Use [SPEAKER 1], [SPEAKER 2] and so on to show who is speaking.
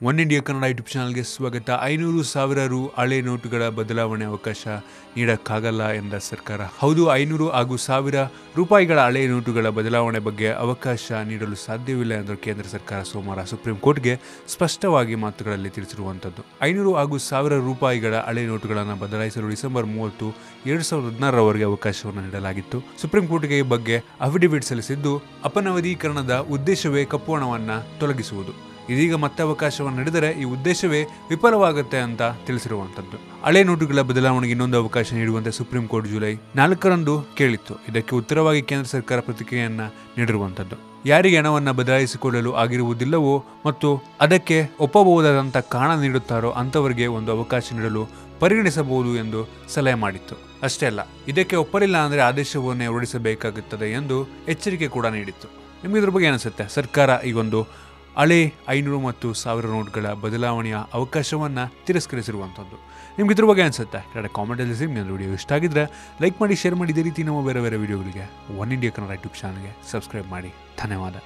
[SPEAKER 1] One India Kannada YouTube ಚಾನಲ್ಗೆ ಸ್ವಾಗತ. ಐನೂರು ಸಾವಿರ ರು ಹಳೆ ನೋಟುಗಳ ಬದಲಾವಣೆ ಅವಕಾಶ ನೀಡಕ್ಕಾಗಲ್ಲ ಎಂದ ಸರ್ಕಾರ. ಹೌದು, ಐನೂರು ಹಾಗೂ ಸಾವಿರ ರೂಪಾಯಿಗಳ ಹಳೆ ನೋಟುಗಳ ಬದಲಾವಣೆ ಬಗ್ಗೆ ಅವಕಾಶ ನೀಡಲು ಸಾಧ್ಯವಿಲ್ಲ ಎಂದು ಕೇಂದ್ರ ಸರ್ಕಾರ ಸೋಮವಾರ ಸುಪ್ರೀಂ ಕೋರ್ಟ್ಗೆ ಸ್ಪಷ್ಟವಾಗಿ ಮಾತುಗಳಲ್ಲಿ ತಿಳಿಸಿರುವಂಥದ್ದು ಐನೂರು ಹಾಗೂ ಸಾವಿರ ರೂಪಾಯಿಗಳ ಹಳೆ ನೋಟುಗಳನ್ನು ಬದಲಾಯಿಸಲು ಡಿಸೆಂಬರ್ ಮೂವತ್ತು ಎರಡು ಸಾವಿರದ ಹದಿನಾರರವರೆಗೆ ಅವಕಾಶವನ್ನು ನೀಡಲಾಗಿತ್ತು. ಸುಪ್ರೀಂ ಕೋರ್ಟ್ಗೆ ಈ ಬಗ್ಗೆ ಅಫಿಡವಿಟ್ ಸಲ್ಲಿಸಿದ್ದು ಅಪನವದೀಕರಣದ ಉದ್ದೇಶವೇ ಕಪ್ಪು ಹಣವನ್ನು ತೊಲಗಿಸುವುದು. ಇದೀಗ ಮತ್ತೆ ಅವಕಾಶವನ್ನು ನೀಡಿದರೆ ಈ ಉದ್ದೇಶವೇ ವಿಫಲವಾಗುತ್ತೆ ಅಂತ ತಿಳಿಸಿರುವಂಥದ್ದು. ಹಳೆ ನೋಟುಗಳ ಬದಲಾವಣೆಗೆ ಇನ್ನೊಂದು ಅವಕಾಶ ನೀಡುವಂತೆ ಸುಪ್ರೀಂ ಕೋರ್ಟ್ ಜುಲೈ ನಾಲ್ಕರಂದು ಕೇಳಿತ್ತು. ಇದಕ್ಕೆ ಉತ್ತರವಾಗಿ ಕೇಂದ್ರ ಸರ್ಕಾರ ಪ್ರತಿಕ್ರಿಯೆಯನ್ನು ನೀಡಿರುವಂಥದ್ದು. ಯಾರಿಗೆ ಹಣವನ್ನು ಬದಲಾಯಿಸಿಕೊಳ್ಳಲು ಆಗಿರುವುದಿಲ್ಲವೋ ಮತ್ತು ಅದಕ್ಕೆ ಒಪ್ಪಬಹುದಾದಂಥ ಕಾರಣ ನೀಡುತ್ತಾರೋ ಅಂಥವರಿಗೆ ಒಂದು ಅವಕಾಶ ನೀಡಲು ಪರಿಗಣಿಸಬಹುದು ಎಂದು ಸಲಹೆ ಮಾಡಿತ್ತು. ಅಷ್ಟೇ ಅಲ್ಲ, ಇದಕ್ಕೆ ಒಪ್ಪಲಿಲ್ಲ ಅಂದರೆ ಆದೇಶವನ್ನೇ ಹೊರಡಿಸಬೇಕಾಗುತ್ತದೆ ಎಂದು ಎಚ್ಚರಿಕೆ ಕೂಡ ನೀಡಿತ್ತು. ನಿಮಗೆ ಇದ್ರ ಬಗ್ಗೆ ಅನಿಸುತ್ತೆ? ಸರ್ಕಾರ ಈ ಒಂದು ಹಳೆ ಐನೂರು ಮತ್ತು ಸಾವಿರ ನೋಟ್ಗಳ ಬದಲಾವಣೆಯ ಅವಕಾಶವನ್ನು ತಿರಸ್ಕರಿಸಿರುವಂಥದ್ದು ನಿಮ್ಗೆ ಇದ್ರ ಬಗ್ಗೆ ಅನಿಸುತ್ತೆ? ಎರಡು ಕಾಮೆಂಟಲ್ಲಿ ಸಿಗಿ ನನ್ನ ವಿಡಿಯೋ ಇಷ್ಟ ಆಗಿದ್ರೆ ಲೈಕ್ ಮಾಡಿ, ಶೇರ್ ಮಾಡಿ, ಇದೇ ರೀತಿ ನಮ್ಮ ಬೇರೆ ಬೇರೆ ವೀಡಿಯೋಗಳಿಗೆ ಒನ್ ಇಂಡಿಯಾ ಕನ್ನಡ ಯೂಟ್ಯೂಬ್ ಚಾನಲ್ಗೆ ಸಬ್ಸ್ಕ್ರೈಬ್ ಮಾಡಿ. ಧನ್ಯವಾದ.